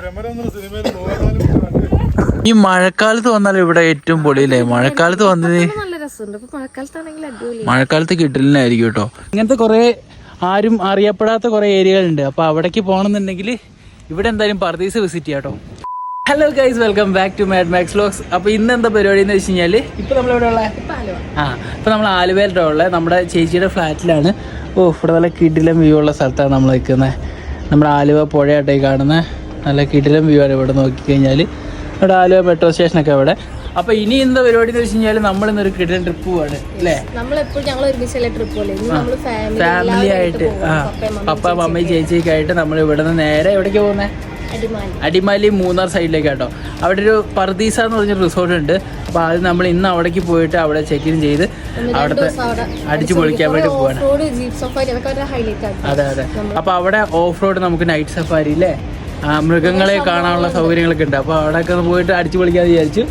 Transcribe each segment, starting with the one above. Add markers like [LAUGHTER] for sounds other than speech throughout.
[LAUGHS] ഈ മഴക്കാലത്ത് വന്നാൽ ഇവിടെ ഏറ്റവും പൊളിയില്ലേ? മഴക്കാലത്ത് വന്നത് മഴക്കാലത്ത് കിട്ടലിനായിരിക്കും കേട്ടോ. ഇങ്ങനത്തെ കൊറേ ആരും അറിയപ്പെടാത്ത കുറെ ഏരിയകളുണ്ട്. അപ്പൊ അവിടേക്ക് പോകണമെന്നുണ്ടെങ്കിൽ ഇവിടെ എന്തായാലും പർദീസ് വിസിറ്റ് ചെയ്യാം കേട്ടോ. Hello guys welcome back to Mad Max vlogs അപ്പൊ ഇന്ന് എന്താ പരിപാടി എന്ന് വെച്ച് കഴിഞ്ഞാൽ ഇപ്പൊ നമ്മളെവിടെ ഉള്ള? ആ ഇപ്പൊ നമ്മൾ ആലുവയിലാണ് ഉള്ളത് നമ്മുടെ ചേച്ചിയുടെ ഫ്ലാറ്റിലാണ്. ഓ ഇവിടെ നല്ല കിടിലം വ്യൂ ഉള്ള സ്ഥലത്താണ് നമ്മൾ നിൽക്കുന്നത്. നമ്മുടെ ആലുവ പുഴയായിട്ടായി കാണുന്ന. നല്ല കിടിലം വ്യൂ ആണ് ഇവിടെ നോക്കിക്കഴിഞ്ഞാൽ ഇവിടെ ആലുവ മെട്രോ സ്റ്റേഷനൊക്കെ അവിടെ. അപ്പൊ ഇനി എന്താ പരിപാടി എന്ന് വെച്ച് കഴിഞ്ഞാൽ നമ്മൾ ഇന്നൊരു കിടിലൻ ട്രിപ്പ് പോവാണ് അല്ലേ? നമ്മളെപ്പോഴും ഞങ്ങൾ ഒരുമിച്ചുള്ള ട്രിപ്പ് ഇന്ന് ഫാമിലി ആയിട്ട് ആ. പപ്പ മമ്മി ചേച്ചിയൊക്കെ ആയിട്ട്. നമ്മൾ ഇവിടെ നിന്ന് നേരെ എവിടേക്ക് പോകുന്നത് അടിമാലി. മൂന്നാർ സൈഡിലേക്ക് കേട്ടോ അവിടെ ഒരു പർദീസ എന്ന് പറഞ്ഞൊരു റിസോർട്ട് ഉണ്ട്. അപ്പോൾ അത് നമ്മൾ ഇന്ന് അവിടേക്ക് പോയിട്ട് അവിടെ ചെക്ക് ഇൻ ചെയ്ത് അവിടുത്തെ അടിച്ചു പൊളിക്കാൻ വേണ്ടി പോവാണ്. അതെ അതെ. അപ്പോൾ അവിടെ ഓഫ് റോഡ് നമുക്ക് നൈറ്റ് സഫാരി അല്ലേ മൃഗങ്ങളെ കാണാനുള്ള സൗകര്യങ്ങളൊക്കെ ഉണ്ട്. അപ്പോൾ അവിടെയൊക്കെ ഒന്ന് പോയിട്ട് അടിച്ചു പൊളിക്കാന്ന് വിചാരിച്ചു.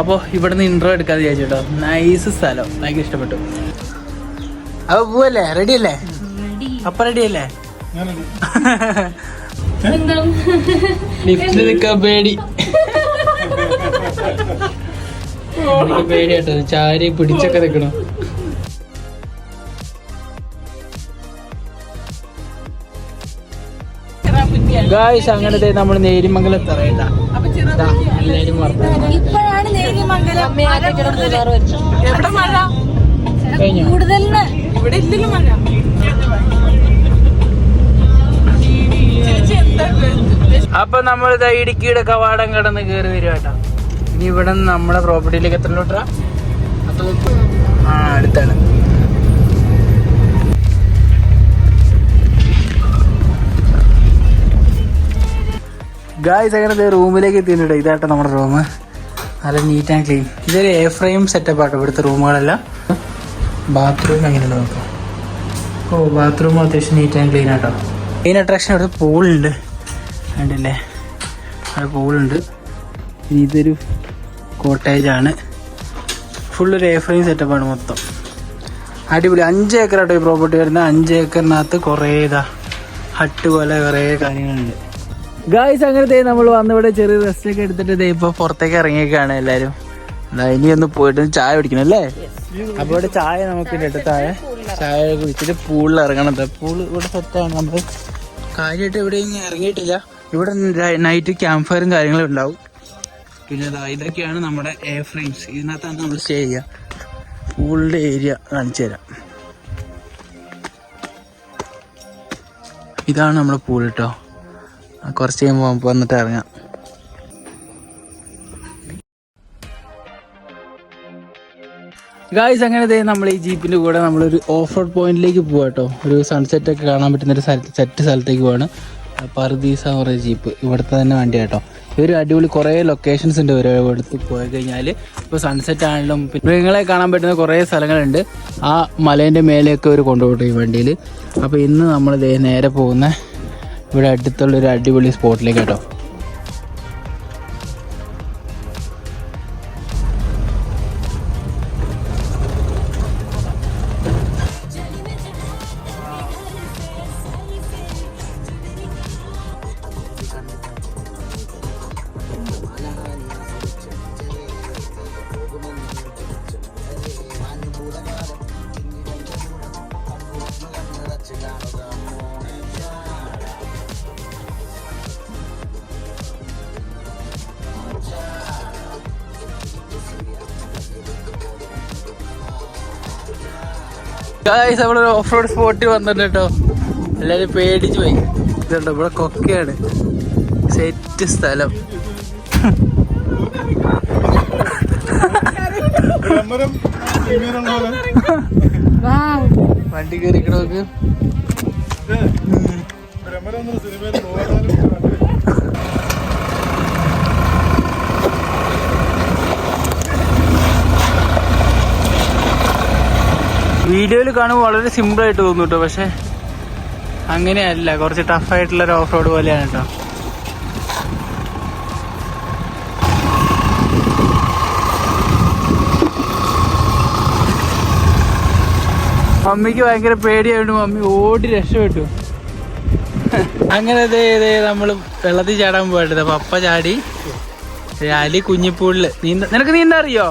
അപ്പോൾ ഇവിടുന്ന് ഇൻട്രോ എടുക്കാന്ന് വിചാരിച്ചു കേട്ടോ നൈസ് സ്ഥലം. ഭയങ്കര ഇഷ്ടപ്പെട്ടു. അപ്പോൾ പോവല്ലേ? റെഡി അല്ലേ? അപ്പൊ റെഡി അല്ലേ? ലിഫ്റ്റിൽ നിൽക്കാൻ പേടി. [LAUGHS] പേടിയാട്ടോ. ചാരി പിടിച്ചൊക്കെ നിൽക്കണം. ഗായ്സ് അങ്ങനത്തെ നമ്മൾ നേരിമംഗലം. തറയണ്ട എല്ലാരും കഴിഞ്ഞോ? ഇവിടെ ഇല്ലല്ലോ മഴ. അപ്പൊ നമ്മൾ ഇതാ ഇടുക്കിയുടെ കവാടം കടന്ന് കയറി വരും കേട്ടോ. ഇനി ഇവിടെ നമ്മുടെ പ്രോപ്പർട്ടിയിലേക്ക് എത്ര ലോട്ടാ ആ അടുത്താണ്. ഗായ്സ് അങ്ങനെ റൂമിലേക്ക് എത്തിയിട്ടുണ്ട്. ഇതാട്ടോ നമ്മുടെ റൂം നല്ല നീറ്റ് ആൻഡ് ക്ലീൻ ഇതൊരു എ ഫ്രെയിം സെറ്റപ്പ് ആട്ടോ ഇവിടുത്തെ റൂമുകളെല്ലാം. ബാത്റൂം എങ്ങനെയുണ്ട് നോക്കാം. ഓ ബാത്റൂം അത്യാവശ്യം നീറ്റ് ആൻഡ് ക്ലീൻ ആട്ടോ. മെയിൻ അട്രാക്ഷൻ അവിടെ പൂളുണ്ട് കണ്ടില്ലേ? അവിടെ പൂളുണ്ട് ഇനി ഇതൊരു കോട്ടേജാണ് ഫുള്ളൊരു എ ഫ്രെയിം സെറ്റപ്പാണ് മൊത്തം. അടിപൊളി. അഞ്ച് ഏക്കർ ആട്ടോ ഈ പ്രോപ്പർട്ടി വരുന്നത്. അഞ്ച് ഏക്കറിനകത്ത് കുറേ ഇതാ ഹട്ട് പോലെ കുറേ കാര്യങ്ങളുണ്ട്. ഗായ്സ് അങ്ങനത്തെ നമ്മൾ വന്നിവിടെ ചെറിയ റെസ്റ്റ് ഒക്കെ എടുത്തിട്ട് ഇപ്പൊ പുറത്തേക്ക് ഇറങ്ങിയേക്കാണ് എല്ലാരും. ഇനി ഒന്ന് പോയിട്ട് ചായ കുടിക്കണം അല്ലേ? അപ്പൊ ഇവിടെ ചായ നമുക്ക് താഴെ ചായ കുടിച്ചിട്ട് പൂളിൽ ഇറങ്ങണം പൂൾ ഇവിടെ സെറ്റാണ്. നമ്മൾ കാര്യമായിട്ട് എവിടെയും ഇറങ്ങിയിട്ടില്ല. ഇവിടെ നൈറ്റ് ക്യാമ്പ് ഫയറും കാര്യങ്ങളും ഉണ്ടാവും. പിന്നെ ഇതൊക്കെയാണ് നമ്മുടെ എയർ ഫ്രെയിംസ് ഇതിനകത്താണ് നമ്മൾ സ്റ്റേ ചെയ്യുക. പൂളിന്റെ ഏരിയ കാണിച്ചു തരാം. ഇതാണ് നമ്മുടെ പൂൾ കേട്ടോ കുറച്ച് കഴിയുമ്പോൾ വന്നിട്ട് ഇറങ്ങാം. ഗായ്സ് അങ്ങനെ ദേ നമ്മൾ ഈ ജീപ്പിന്റെ കൂടെ നമ്മളൊരു ഓഫ് റോഡ് പോയിന്റിലേക്ക് പോകാം കേട്ടോ ഒരു സൺസെറ്റ് ഒക്കെ കാണാൻ പറ്റുന്ന ഒരു സ്ഥലത്ത് സെറ്റ് സ്ഥലത്തേക്ക് പോവാണ്. പർദീസ എന്ന് പറയുന്ന ജീപ്പ് ഇവിടുത്തെ തന്നെ വണ്ടി കേട്ടോ ഇവർ അടിപൊളി കുറേ ലൊക്കേഷൻസ് ഉണ്ട് ഒരു ഇവിടുത്ത് പോയി കഴിഞ്ഞാൽ ഇപ്പോൾ സൺസെറ്റ് ആണെങ്കിലും മൃഗങ്ങളെ കാണാൻ പറ്റുന്ന കുറേ സ്ഥലങ്ങളുണ്ട്. ആ മലേന്റെ മേലെയൊക്കെ അവർ കൊണ്ടുപോകട്ടെ ഈ വണ്ടിയിൽ അപ്പോൾ ഇന്ന് നമ്മൾ നേരെ പോകുന്ന ഇവിടെ അടുത്തുള്ള ഒരു അടിപൊളി സ്പോട്ടിലേക്ക് കേട്ടോ. ഗായ്സ് നമ്മളൊരു ഓഫ് റോഡ് സ്പോട്ടിൽ വന്നിട്ടുണ്ട് കേട്ടോ എല്ലാവരും പേടിച്ചു പോയി. ഇതുണ്ടോ ഇവിടെ കൊക്കയാണ്. സെറ്റ് സ്ഥലം. വണ്ടി കയറിക്കണോക്ക് വീഡിയോയിൽ കാണുമ്പോൾ വളരെ സിമ്പിൾ ആയിട്ട് തോന്നും കേട്ടോ പക്ഷെ അങ്ങനെയല്ല. കുറച്ച് ടഫ് ആയിട്ടുള്ള ഒരു ഓഫ് റോഡ് പോലെയാണ് കേട്ടോ മമ്മിക്ക് ഭയങ്കര പേടിയായിട്ട് മമ്മി ഓടി രക്ഷപ്പെട്ടു. അങ്ങനെ ദേ ദേ നമ്മൾ വെള്ളത്തിൽ ചാടാൻ പോയിട്ട് പപ്പ ചാടി. അലി കുഞ്ഞിപ്പൂളിൽ നീന്ത നിനക്ക് നീന്താ അറിയോ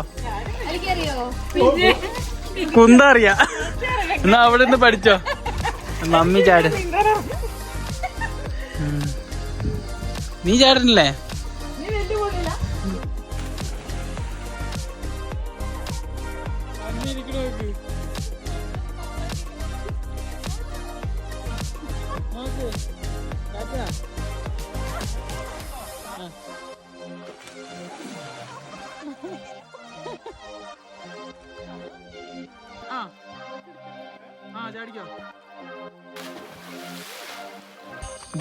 കുന്ത അറിയാ എന്നാ അവിടെ നിന്ന് പഠിച്ചോ? മമ്മി ചാട്. ഉം. നീ ചാടുന്നില്ലേ?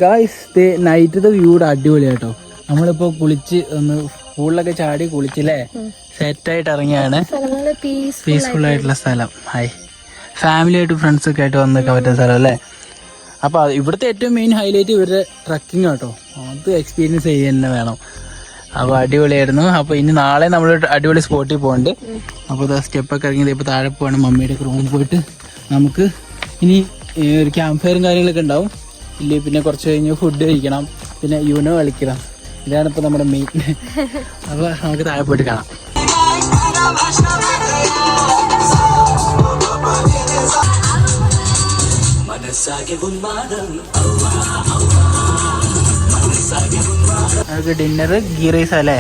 ഗായ്സ് നൈറ്റത്തെ വ്യൂടെ അടിപൊളിയാട്ടോ നമ്മളിപ്പോ കുളിച്ച് ഒന്ന് പൂളിലൊക്കെ ചാടി കുളിച്ചില്ലേ? സെറ്റായിട്ട് ഇറങ്ങിയാണ്. പീസ്ഫുൾ ആയിട്ടുള്ള സ്ഥലം. ഹായ് ഫാമിലി ആയിട്ട് ഫ്രണ്ട്സ് ഒക്കെ ആയിട്ട് വന്ന് നിൽക്കാൻ പറ്റുന്ന സ്ഥലം അല്ലേ? അപ്പൊ ഇവിടുത്തെ ഏറ്റവും മെയിൻ ഹൈലൈറ്റ് ഇവരുടെ ട്രക്കിംഗ് കേട്ടോ അത് എക്സ്പീരിയൻസ് ചെയ്യുക തന്നെ വേണം. അപ്പോൾ അടിപൊളിയായിരുന്നു. അപ്പോൾ ഇനി നാളെ നമ്മൾ അടിപൊളി സ്പോട്ടിൽ പോകുന്നുണ്ട് അപ്പോൾ സ്റ്റെപ്പ് സ്റ്റെപ്പൊക്കെ ഇറങ്ങിയത് ഇപ്പൊ താഴെ പോവാണ്. മമ്മിയുടെ റൂമിൽ പോയിട്ട് നമുക്ക് ഇനി ഒരു ക്യാമ്പ് ഫയറും കാര്യങ്ങളൊക്കെ ഉണ്ടാവും. ഇല്ലേ പിന്നെ കുറച്ച് കഴിഞ്ഞ് ഫുഡ് കഴിക്കണം. പിന്നെ യൂനോ കളിക്കണം. ഇതാണ് ഇപ്പോൾ നമ്മുടെ മെയിൻ അപ്പോൾ നമുക്ക് താഴെ പോയിട്ട് കാണാം. നമുക്ക് ഡിന്നർ ഗീ റൈസ് അല്ലേ?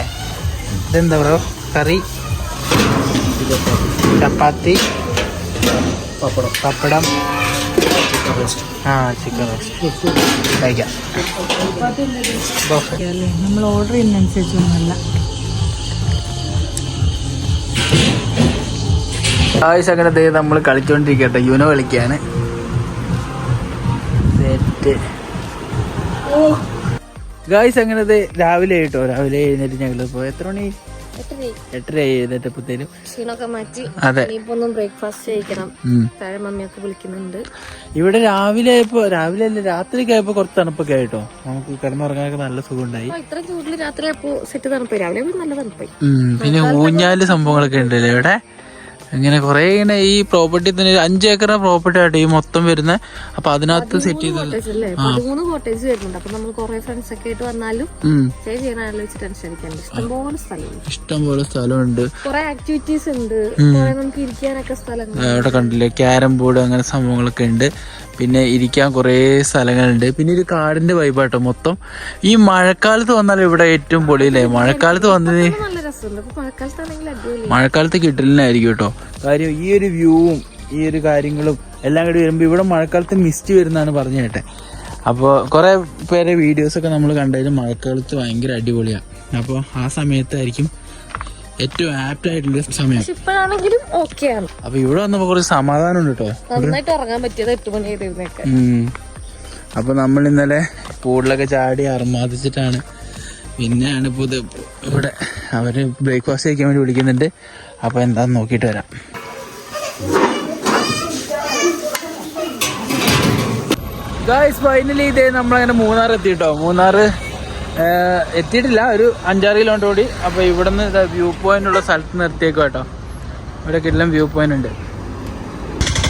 ഇതെന്താ ബ്രോ കറി? ചപ്പാത്തി? പപ്പടം പപ്പടം. ആ ചിക്കൻ റോസ്റ്റ് കഴിക്കാം. നമ്മൾ ഓർഡർ ചെയ്യുന്നതനുസരിച്ചൊന്നുമല്ല ആവശ്യം അങ്ങനെ ദേ നമ്മൾ കളിച്ചോണ്ടിരിക്കട്ടെ. യുനോ കളിക്കാണ് ഗായ്സ് അങ്ങനെ രാവിലെ ആയിട്ടോ? രാവിലെ എഴുന്നേറ്റ് ഞങ്ങൾ ഇപ്പോൾ എത്ര മണി? ക്ഷീണമൊക്കെ മാറ്റി അതെ. ഇനിയിപ്പോ ഒന്നും ബ്രേക്ക്ഫാസ്റ്റ് കഴിക്കണം. താഴെ മമ്മിയൊക്കെ വിളിക്കുന്നുണ്ട്. ഇവിടെ രാവിലെ ആയപ്പോ രാവിലെ അല്ല രാത്രി ആയപ്പോ കുറച്ച് തണുപ്പൊക്കെ ആയിട്ടോ? നമുക്ക് കിടന്നുറങ്ങാനൊക്കെ നല്ല സുഖമുണ്ടായി. ഉണ്ടായി ഇത്ര ചൂടിൽ രാത്രി ആയപ്പോ സെറ്റ് തണുപ്പായി. രാവിലെ നല്ല തണുപ്പായി. പിന്നെ ഊഞ്ഞാൽ സംഭവങ്ങളൊക്കെ ഉണ്ടല്ലേ ഇവിടെ? ഇങ്ങനെ കുറെ ഇങ്ങനെ ഈ പ്രോപ്പർട്ടി തന്നെ അഞ്ച് ഏക്കർ പ്രോപ്പർട്ടി ആയിട്ട് ഈ മൊത്തം വരുന്നത് അപ്പൊ അതിനകത്ത് സെറ്റ് ചെയ്ത് കോട്ടേജ് അല്ലേ? പതിമൂന്ന് കോട്ടേജ് വരുന്നുണ്ട്. അപ്പൊ നമ്മൾ കുറെ ഫ്രണ്ട്സ് ഒക്കെ ആയിട്ട് വന്നാലും സ്റ്റേ ചെയ്യാൻ ടെൻഷൻ അടിക്കാണ്ട് ഇഷ്ടംപോലെ സ്ഥലമുണ്ട്. സ്ഥലമുണ്ട്. കുറെ ആക്ടിവിറ്റീസ് ഉണ്ട്. നമുക്ക് ഇരിക്കാനൊക്കെ സ്ഥലങ്ങൾ അവിടെ കണ്ടില്ലേ? ക്യാരം ബോർഡ് അങ്ങനെ സംഭവങ്ങളൊക്കെ ഉണ്ട്. പിന്നെ ഇരിക്കാൻ കുറേ സ്ഥലങ്ങളുണ്ട്. പിന്നെ ഒരു കാടിന്റെ വൈബാട്ടോ മൊത്തം. ഈ മഴക്കാലത്ത് വന്നാൽ ഇവിടെ ഏറ്റവും പൊളിയില്ലേ? മഴക്കാലത്ത് വന്നത് മഴക്കാലത്ത് കിട്ടലിനായിരിക്കും കേട്ടോ. കാര്യം ഈ ഒരു വ്യൂവും ഈ ഒരു കാര്യങ്ങളും എല്ലാം കൂടി വരുമ്പോൾ ഇവിടെ മഴക്കാലത്ത് മിസ്റ്റ് വരുന്നതാണ് പറഞ്ഞു കേട്ടെ. അപ്പോൾ കുറേ പേരെ വീഡിയോസൊക്കെ നമ്മൾ കണ്ടതിൽ മഴക്കാലത്ത് ഭയങ്കര അടിപൊളിയാണ് അപ്പോൾ ആ സമയത്തായിരിക്കും ഏറ്റവും ആപ്റ്റ് ആയിട്ടുള്ള സമയം. അപ്പൊ ഇപ്പോഴാണെങ്കിലും ഇവിടെ വന്നപ്പോ കുറച്ച് സമാധാനം ഉണ്ട് കേട്ടോ. നന്നായിട്ട് ഉറങ്ങാൻ പറ്റിയത് എട്ട് മണി ആയിരുന്നേക്കെ. അപ്പോൾ നമ്മൾ ഇന്നലെ പൂളിലൊക്കെ ചാടി അർമാദിച്ചിട്ടാണ്. പിന്നെയാണ് ഇപ്പോൾ ഇത് ഇവിടെ അവർ ബ്രേക്ക്ഫാസ്റ്റ് കഴിക്കാൻ വേണ്ടി വിളിക്കുന്നുണ്ട്. അപ്പോൾ എന്താന്ന് നോക്കിയിട്ട് വരാം. ഗായ്സ് ഫൈനലി ഇതേ നമ്മളങ്ങനെ മൂന്നാർ എത്തി കേട്ടോ മൂന്നാർ എത്തിയിട്ടില്ല. ഒരു അഞ്ചാറ് കിലോമീറ്റർ കൂടി അപ്പോൾ ഇവിടെ നിന്ന് വ്യൂ പോയിന്റ് ഉള്ള സ്ഥലത്ത് നിർത്തിയേക്കും കേട്ടോ ഇവിടെ കിട്ടുന്ന വ്യൂ പോയിന്റ് ഉണ്ട്.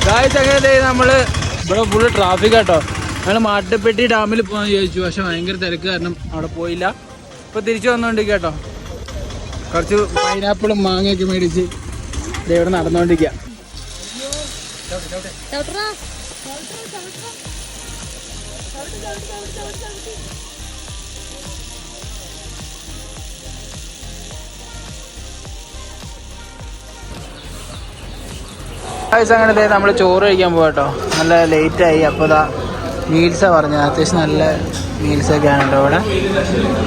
ഗായ്സ് അങ്ങനെ നമ്മൾ ഇവിടെ ഫുള്ള് ട്രാഫിക് കേട്ടോ ഞങ്ങൾ മാട്ടുപ്പെട്ടി ഡാമിൽ പോകാൻ ചോദിച്ചു പക്ഷെ ഭയങ്കര തിരക്ക് കാരണം അവിടെ പോയില്ല. ഇപ്പൊ തിരിച്ചു വന്നോണ്ടിരിക്കുക കേട്ടോ കുറച്ച് പൈനാപ്പിളും മാങ്ങയൊക്കെ മേടിച്ച് ഇവിടെ നടന്നുകൊണ്ടിരിക്കുക അങ്ങനെ നമ്മൾ ചോറ് കഴിക്കാൻ പോകട്ടോ നല്ല ലേറ്റ് ആയി അപ്പോൾ ഇതാ മീൽസാ പറഞ്ഞത്. അത്യാവശ്യം നല്ല മീൽസൊക്കെ ആണ് കേട്ടോ ഇവിടെ.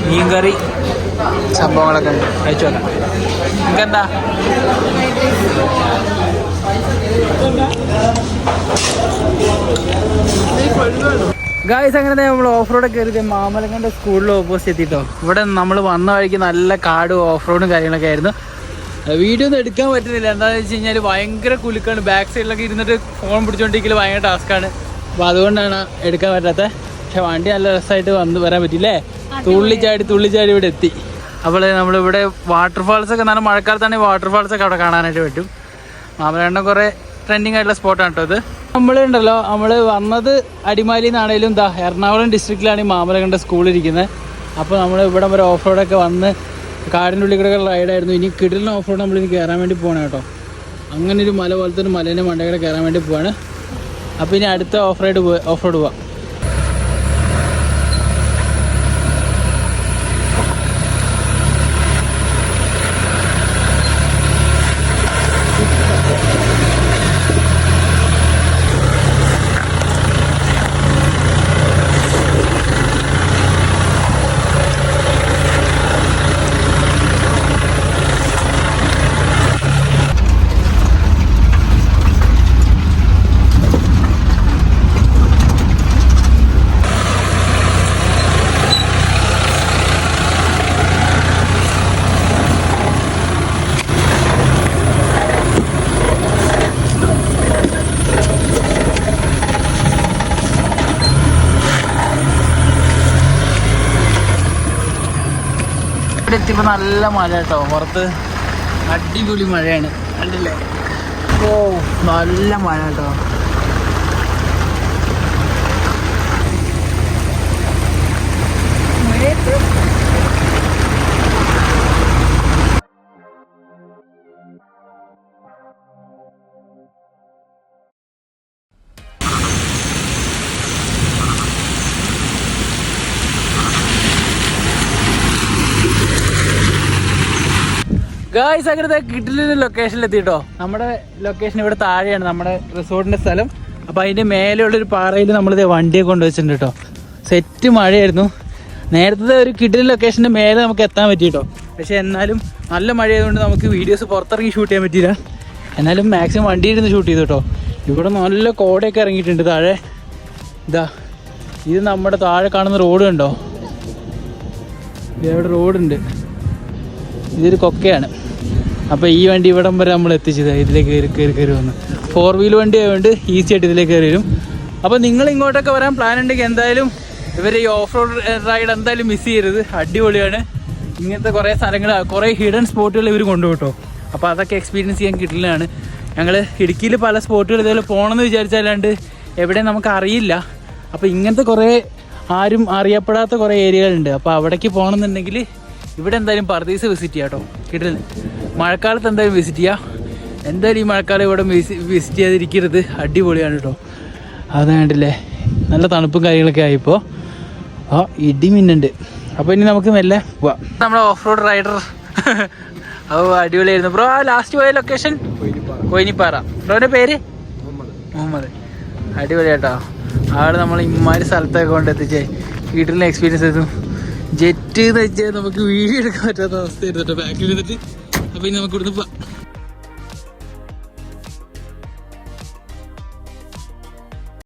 മീൻകറി. സംഭവങ്ങളൊക്കെ ഉണ്ട്. കഴിച്ചു നോക്കാം നിങ്ങൾക്കെന്താ? ഗായ്സ് അങ്ങനെ നമ്മൾ ഓഫ് റോഡ് കയറിയത് മാമലക്കണ്ട സ്കൂളിൽ ഓപ്പോസിറ്റ് എത്തിട്ടോ. ഇവിടെ നമ്മൾ വന്ന വഴിക്ക് നല്ല കാടും ഓഫ് റോഡും കാര്യങ്ങളൊക്കെ ആയിരുന്നു. വീഡിയോ ഒന്നും എടുക്കാൻ പറ്റുന്നില്ല. എന്താണെന്ന് വെച്ച് കഴിഞ്ഞാൽ ഭയങ്കര കുലുക്കാണ്. ബാക്ക് സൈഡിലൊക്കെ ഇരുന്നിട്ട് ഫോൺ പിടിച്ചോണ്ടിരിക്കൽ ഭയങ്കര ടാസ്ക്കാണ് അപ്പോൾ അതുകൊണ്ടാണ് എടുക്കാൻ പറ്റാത്തത് പക്ഷെ വണ്ടി നല്ല രസമായിട്ട് വന്ന് വരാൻ പറ്റില്ലേ തുള്ളിച്ചാടി തുള്ളിച്ചാടി ഇവിടെ എത്തി. അപ്പോൾ നമ്മളിവിടെ വാട്ടർഫാൾസ് ഒക്കെ നല്ല മഴക്കാലത്താണെങ്കിൽ വാട്ടർഫാൾസ് ഒക്കെ അവിടെ കാണാനായിട്ട് പറ്റും. മാമലണ്ണം കുറേ ട്രെൻഡിങ് ആയിട്ടുള്ള സ്പോട്ടാണ് കേട്ടോ ഇത്. നമ്മളുണ്ടല്ലോ നമ്മൾ വന്നത് അടിമാലി നിന്നാണേലും ദാ എറണാകുളം ഡിസ്ട്രിക്റ്റിലാണ് ഈ മാമലകണ്ട സ്കൂൾ ഇരിക്കുന്നത്. അപ്പോൾ നമ്മൾ ഇവിടെ ഒരു ഓഫ് റോഡൊക്കെ വന്ന് കാടിന്റെ ഉള്ളിൽ കൂടെ റൈഡായിരുന്നു ഇനി കിടിലിന് ഓഫ് റോഡ് നമ്മളിനി കയറാൻ വേണ്ടി പോകണം കേട്ടോ. അങ്ങനെ ഒരു മല പോലത്തെ ഒരു മലേന്റെ മണ്ടകളെ കയറാൻ വേണ്ടി പോവാണ്. അപ്പോൾ ഇനി അടുത്ത ഓഫ് റൈഡ് ഓഫ് റോഡ് പോവാം. എത്തിയപ്പോൾ നല്ല മഴ കേട്ടോ. പുറത്ത് അടിപൊളി മഴയാണ്. കണ്ടില്ലേ? ഓ നല്ല മഴ കേട്ടോ. ഗായ്സ് അങ്ങനത്തെ കിട്ടിലൊരു ലൊക്കേഷനിൽ എത്തിട്ടോ നമ്മുടെ ലൊക്കേഷൻ ഇവിടെ താഴെയാണ് നമ്മുടെ റിസോർട്ടിന്റെ സ്ഥലം. അപ്പൊ അതിന്റെ മേലെയുള്ള ഒരു പാറയിൽ നമ്മൾ നമ്മളിത് വണ്ടിയെ കൊണ്ടുവച്ചിട്ടുണ്ട് കേട്ടോ. സെറ്റ് മഴയായിരുന്നു. നേരത്തെ ഒരു കിടിലൻ ലൊക്കേഷന്റെ മേലെ നമുക്ക് എത്താൻ പറ്റിട്ടോ പക്ഷെ എന്നാലും നല്ല മഴയായതുകൊണ്ട് നമുക്ക് വീഡിയോസ് പുറത്തിറങ്ങി ഷൂട്ട് ചെയ്യാൻ പറ്റിയില്ല. എന്നാലും മാക്സിമം വണ്ടി ഇരുന്ന് ഷൂട്ട് ചെയ്തു കേട്ടോ. ഇവിടെ നല്ല കോടയൊക്കെ ഇറങ്ങിയിട്ടുണ്ട് താഴെ. ഇതാ ഇത് നമ്മുടെ താഴെ കാണുന്ന റോഡ് കണ്ടോ? ഇവിടെ റോഡുണ്ട് ഇതൊരു കൊക്കയാണ്. അപ്പോൾ ഈ വണ്ടി ഇവിടം വരെ നമ്മൾ എത്തിച്ചത്. ഇതിലേക്ക് കയറി കയറി കയറി വന്ന്. ഫോർ വീൽ വണ്ടി ആയതുകൊണ്ട് ഈസി ആയിട്ട് ഇതിലേക്ക് കയറി വരും. അപ്പോൾ നിങ്ങൾ ഇങ്ങോട്ടൊക്കെ വരാൻ പ്ലാൻ ഉണ്ടെങ്കിൽ എന്തായാലും ഇവർ ഈ ഓഫ് റോഡ് റൈഡ് എന്തായാലും മിസ് ചെയ്യരുത്. അടിപൊളിയാണ്. ഇങ്ങനത്തെ കുറേ സ്ഥലങ്ങൾ കുറേ ഹിഡൻ സ്പോട്ടുകൾ ഇവർ കൊണ്ടുപോട്ടോ അപ്പോൾ അതൊക്കെ എക്സ്പീരിയൻസ് ചെയ്യാൻ കിട്ടില്ലാണ് ഞങ്ങൾ ഇടുക്കിയിൽ പല സ്പോട്ടുകൾ ഇതേപോലെ പോകണമെന്ന് വിചാരിച്ചല്ലാണ്ട് എവിടെ നമുക്ക് അറിയില്ല. അപ്പോൾ ഇങ്ങനത്തെ കുറേ ആരും അറിയപ്പെടാത്ത കുറേ ഏരിയകളുണ്ട് അപ്പോൾ അവിടേക്ക് പോകണമെന്നുണ്ടെങ്കിൽ ഇവിടെ എന്തായാലും പർദീസ് വിസിറ്റ് ചെയ്യാം കേട്ടോ കിട്ടില്ല? മഴക്കാലത്ത് എന്തായാലും വിസിറ്റ് ചെയ്യാം. എന്തായാലും ഈ മഴക്കാലം ഇവിടെ വിസിറ്റ് ചെയ്യാതിരിക്കരുത്. അടിപൊളിയാണ് കേട്ടോ അത് നല്ല തണുപ്പും കാര്യങ്ങളൊക്കെ ആയിപ്പോൾ ആ ഇടിമിന്നുണ്ട് അപ്പോൾ ഇനി നമുക്ക് മെല്ലെ പോവാം. നമ്മുടെ ഓഫ് റോഡ് റൈഡർ ഓ അടിപൊളിയായിരുന്നു. ബ്രോ ആ ലാസ്റ്റ് പോയ ലൊക്കേഷൻ കൊയിനിപ്പാറ. ബ്രോന്റെ പേര്? മുഹമ്മദ്. അടിപൊളി കേട്ടോ ആൾ നമ്മൾ ഇമ്മാതിരി സ്ഥലത്തൊക്കെ കൊണ്ടെത്തിച്ചേ. വീട്ടിലെ എക്സ്പീരിയൻസ് ആയിരുന്നു ജെറ്റ് എന്ന് വെച്ചാൽ നമുക്ക് വീഡിയോ എടുക്കാൻ പറ്റാത്ത അവസ്ഥയായിരുന്നു കേട്ടോ ബാക്കിൽ ഇരുന്നിട്ട്. അപ്പോൾ ഇനി നമുക്ക് ഇവിടുന്ന് പോവാം.